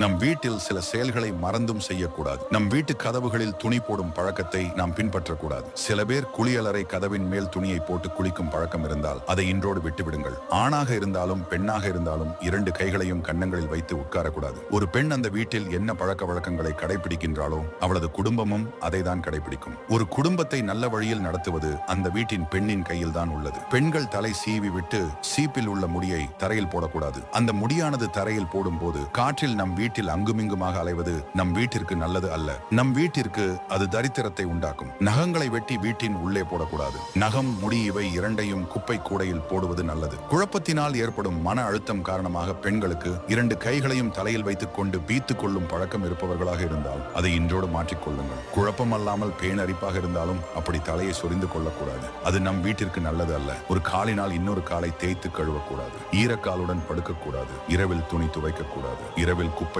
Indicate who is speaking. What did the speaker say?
Speaker 1: நம் வீட்டில் சில செயல்களை மறந்தும் செய்யக்கூடாது. நம் வீட்டு கதவுகளில் துணி போடும் பழக்கத்தை நாம் பின்பற்றக்கூடாது. சில பேர் குளியலறை கதவின் மேல் துணியை போட்டு குளிக்கும் பழக்கம் இருந்தால் அதை இன்றோடு விட்டுவிடுங்கள். ஆணாக இருந்தாலும் பெண்ணாக இருந்தாலும் இரண்டு கைகளையும் கன்னங்களில் வைத்து உட்காரக்கூடாது. ஒரு பெண் அந்த வீட்டில் என்ன பழக்க வழக்கங்களை கடைபிடிக்கின்றாளோ அவளது குடும்பமும் அதை தான் கடைபிடிக்கும் ஒரு குடும்பத்தை நல்ல வழியில் நடத்துவது அந்த வீட்டின் பெண்ணின் கையில் தான் உள்ளது. பெண்கள் தலை சீவி விட்டு சீப்பில் உள்ள முடியை தரையில் போடக்கூடாது. அந்த முடியானது தரையில் போடும்போது காற்றில் நம் வீட்டில் அங்குமிங்குமாக அலைவது நம் வீட்டிற்கு நல்லது அல்ல. நம் வீட்டிற்கு அது தரித்திரத்தை உண்டாக்கும். நகங்களை வெட்டி வீட்டின் உள்ளே போடக்கூடாது. நகம் முடி இவை இரண்டையும் குப்பை கூடையில் போடுவது நல்லது. குழப்பத்தினால் ஏற்படும் மன அழுத்தம் காரணமாக பெண்களுக்கு இரண்டு கைகளையும் தலையில் வைத்துக் கொண்டு பீத்துக் கொள்ளும் பழக்கம் இருப்பவர்களாக இருந்தால் அதை இன்றோடு மாற்றிக்கொள்ளுங்கள் குழப்பம் அல்லாமல் பேணரிப்பாக இருந்தாலும் அப்படி தலையை சொரிந்து கொள்ளக்கூடாது. அது நம் வீட்டிற்கு நல்லது அல்ல. ஒரு காலினால் இன்னொரு காலை தேய்த்து கழுவக்கூடாது. ஈரக்காலுடன் படுக்கக்கூடாது. இரவில் துணி துவைக்கக்கூடாது. இரவில்